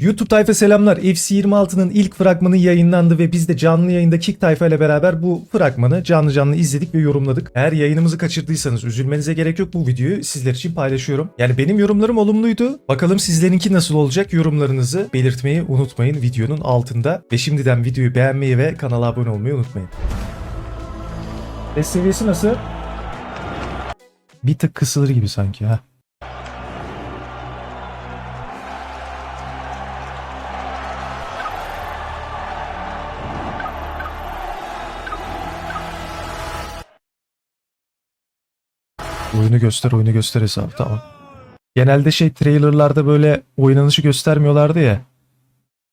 YouTube tayfa selamlar. FC26'nın ilk fragmanı yayınlandı ve biz de canlı yayında Kick tayfa ile beraber bu fragmanı canlı canlı izledik ve yorumladık. Eğer yayınımızı kaçırdıysanız üzülmenize gerek yok bu videoyu sizler için paylaşıyorum. Yani benim yorumlarım olumluydu. Bakalım sizlerinki nasıl olacak yorumlarınızı belirtmeyi unutmayın videonun altında. Ve şimdiden videoyu beğenmeyi ve kanala abone olmayı unutmayın. Ses seviyesi nasıl? Bir tık kısılır gibi sanki ha. Oyunu göster, oyunu göster hesabı tamam. Genelde şey trailerlarda böyle oynanışı göstermiyorlardı ya.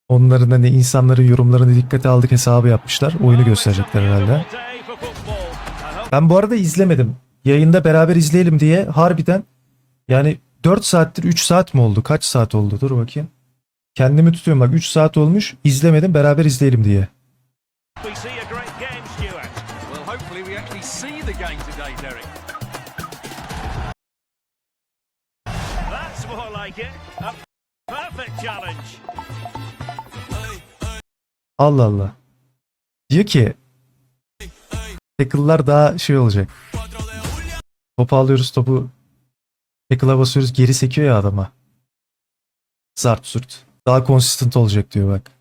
Onların hani insanların yorumlarını dikkate aldık hesabı yapmışlar. Oyunu gösterecekler herhalde. Ben bu arada izlemedim. Yayında beraber izleyelim diye harbiden yani 4 saattir 3 saat mi oldu? Kaç saat oldu? Dur bakayım. Kendimi tutuyorum bak 3 saat olmuş. İzlemedim beraber izleyelim diye. We see a great game. More like it. A perfect challenge. Allah Allah. Diyor ki tackle'lar daha şey olacak. Topu alıyoruz topu tackle'a basıyoruz geri sekiyor ya adama. Zart surt. Daha consistent olacak diyor bak.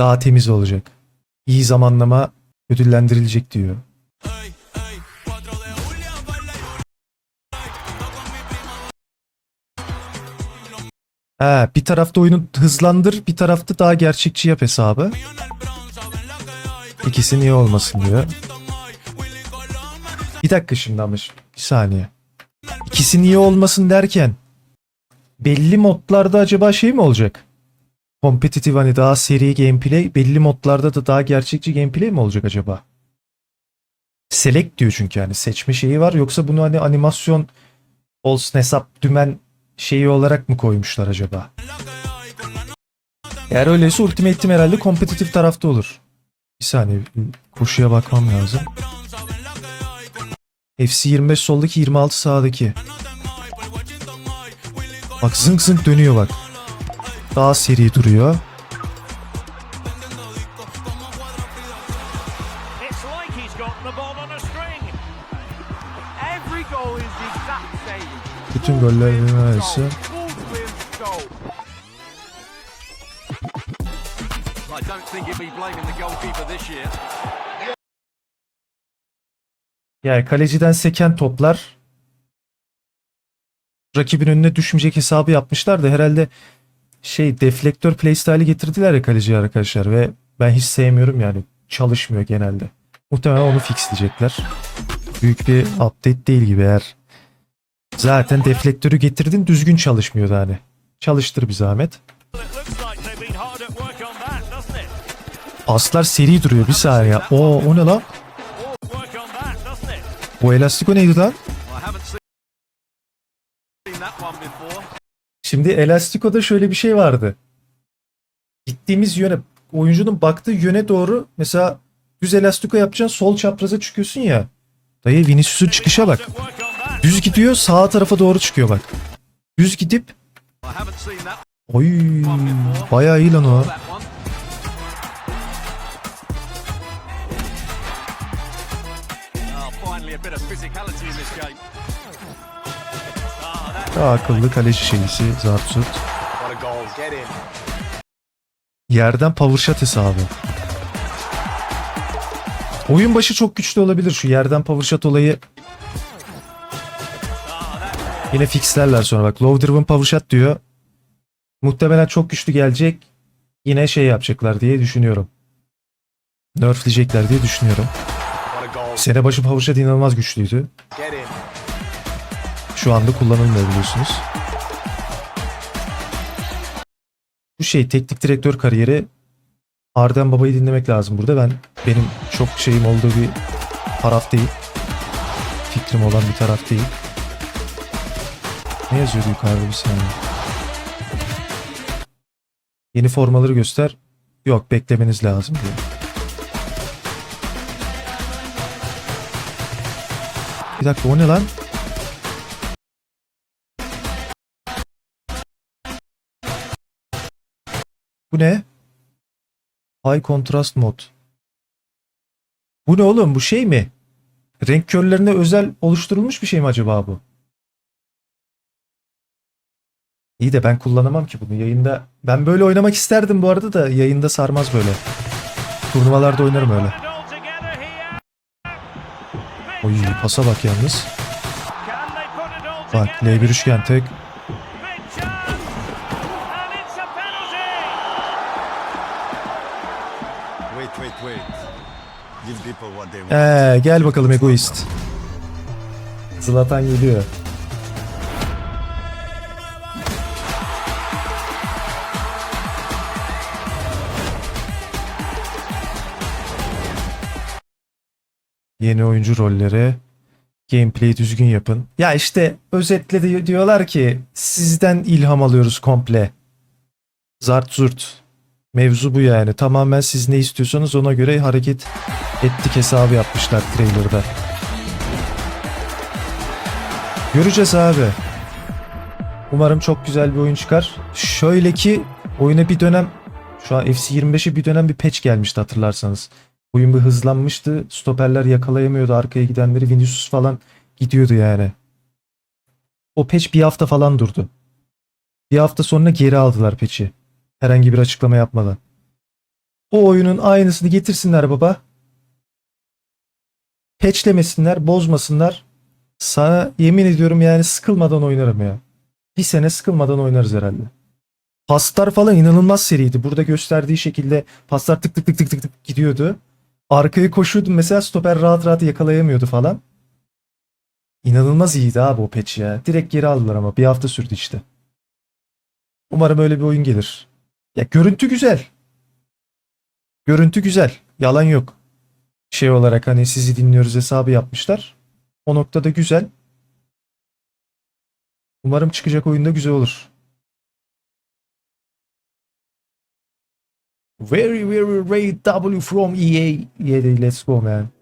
Daha temiz olacak. İyi zamanlama ödüllendirilecek diyor. Ha, bir tarafta oyunu hızlandır, bir tarafta daha gerçekçi yap hesabı. İkisi niye olmasın diyor. Bir dakika şimdi ama bir saniye. İkisi niye olmasın derken belli modlarda acaba şey mi olacak? Kompetitif hani daha seri gameplay belli modlarda da daha gerçekçi gameplay mi olacak acaba? Select diyor çünkü yani seçme şeyi var yoksa bunu hani animasyon olsun hesap dümen şeyi olarak mı koymuşlar acaba? Eğer öyleyse Ultimate Team herhalde kompetitif tarafta olur. Bir saniye koşuya bakmam lazım. FC 25 soldaki 26 sağdaki. Bak zınk zınk dönüyor bak. Daha seri duruyor. Like. Bütün gollerin Goal, arası. full swim, goal. I don't think he'll be blaming the goalkeeper this year. Yani kaleciden seken toplar rakibin önüne düşmeyecek hesabı yapmışlar da herhalde şey deflektör playstyle'i getirdiler ya kaleciye arkadaşlar ve ben hiç sevmiyorum yani çalışmıyor genelde. Muhtemelen onu fixleyecekler. Büyük bir update değil gibi eğer. Zaten deflektörü getirdin düzgün çalışmıyordu hani. Çalıştır bir zahmet. Well, it looks like they've been hard at work on that, doesn't it? Aslar seri duruyor bir saniye. Oo o ne lan? O elastiko neydi lan? Şimdi Elastiko'da şöyle bir şey vardı. Gittiğimiz yöne, oyuncunun baktığı yöne doğru mesela düz elastiko yapacaksın sol çapraza çıkıyorsun ya. Dayı Vinicius'un çıkışa bak. Düz gidiyor sağ tarafa doğru çıkıyor bak. Düz gidip oy bayağı iyi lan o. Daha akıllı kaleci şeyisi in. Yerden power shot hesabı. Oyun başı çok güçlü olabilir şu yerden power shot olayı. Yine fixlerler sonra bak. Low driven power shot diyor. Muhtemelen çok güçlü gelecek. Yine şey yapacaklar diye düşünüyorum. Nerfleyecekler diye düşünüyorum. Sene başı power shot inanılmaz güçlüydü. Şu anda kullanılmıyor biliyorsunuz. Bu şey teknik direktör kariyeri Arden Baba'yı dinlemek lazım burada. Ben benim çok şeyim olduğu bir taraf değil. Fikrim olan bir taraf değil. Ne yazıyordu yukarıda bir saniye? Yeni formaları göster. Yok beklemeniz lazım diyor. Bir dakika o ne lan? Bu ne? High Contrast Mod. Bu ne oğlum? Bu şey mi? Renk körlerine özel oluşturulmuş bir şey mi acaba bu? İyi de ben kullanamam ki bunu yayında. Ben böyle oynamak isterdim bu arada da yayında sarmaz böyle. Turnuvalarda oynarım öyle. Oy pasa bak yalnız. Bak together L1 üçgen tek. Ee, gel bakalım egoist. Zlatan geliyor. Yeni oyuncu rolleri. Gameplay düzgün yapın. Ya işte özetle di- diyorlar ki sizden ilham alıyoruz komple. Zart zurt. Mevzu bu yani. Tamamen siz ne istiyorsanız ona göre hareket ettik hesabı yapmışlar trailer'da. Göreceğiz abi. Umarım çok güzel bir oyun çıkar. Şöyle ki oyuna bir dönem şu an FC 25'e bir dönem bir patch gelmişti hatırlarsanız. Oyun bir hızlanmıştı. Stoperler yakalayamıyordu arkaya gidenleri. Vinicius falan gidiyordu yani. O patch bir hafta falan durdu. Bir hafta sonra geri aldılar patch'i. Herhangi bir açıklama yapmadan. O oyunun aynısını getirsinler baba. Patchlemesinler, bozmasınlar. Sana yemin ediyorum yani sıkılmadan oynarım ya. Bir sene sıkılmadan oynarız herhalde. Paslar falan inanılmaz seriydi. Burada gösterdiği şekilde paslar tık tık tık tık tık tık gidiyordu. Arkaya koşuyordum mesela stoper rahat rahat yakalayamıyordu falan. İnanılmaz iyiydi abi o patch ya. Direkt geri aldılar ama bir hafta sürdü işte. Umarım öyle bir oyun gelir. Ya görüntü güzel. Görüntü güzel. Yalan yok. Şey olarak hani sizi dinliyoruz hesabı yapmışlar. O noktada güzel. Umarım çıkacak oyunda güzel olur. Very very very W from EA. EA let's go man.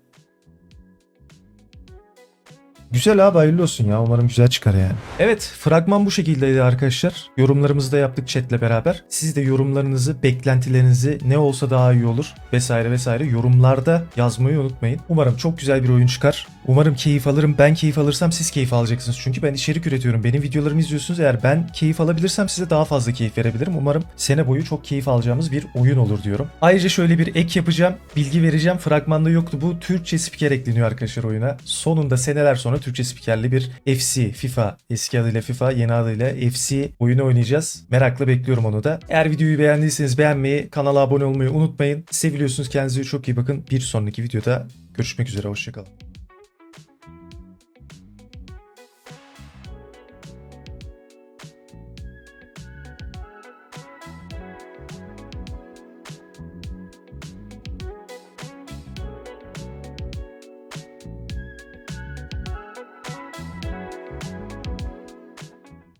Güzel abi hayırlı olsun ya. Umarım güzel çıkar yani. Evet fragman bu şekildeydi arkadaşlar. Yorumlarımızı da yaptık chatle beraber. Siz de yorumlarınızı, beklentilerinizi ne olsa daha iyi olur vesaire vesaire yorumlarda yazmayı unutmayın. Umarım çok güzel bir oyun çıkar. Umarım keyif alırım. Ben keyif alırsam siz keyif alacaksınız. Çünkü ben içerik üretiyorum. Benim videolarımı izliyorsunuz. Eğer ben keyif alabilirsem size daha fazla keyif verebilirim. Umarım sene boyu çok keyif alacağımız bir oyun olur diyorum. Ayrıca şöyle bir ek yapacağım. Bilgi vereceğim. Fragmanda yoktu. Bu Türkçe spiker ekleniyor arkadaşlar oyuna. Sonunda seneler sonra Türkçe spikerli bir FC, FIFA, eski adıyla FIFA, yeni adıyla FC oyunu oynayacağız. Merakla bekliyorum onu da. Eğer videoyu beğendiyseniz beğenmeyi, kanala abone olmayı unutmayın. Seviliyorsunuz. Kendinize çok iyi bakın. Bir sonraki videoda görüşmek üzere. Hoşçakalın.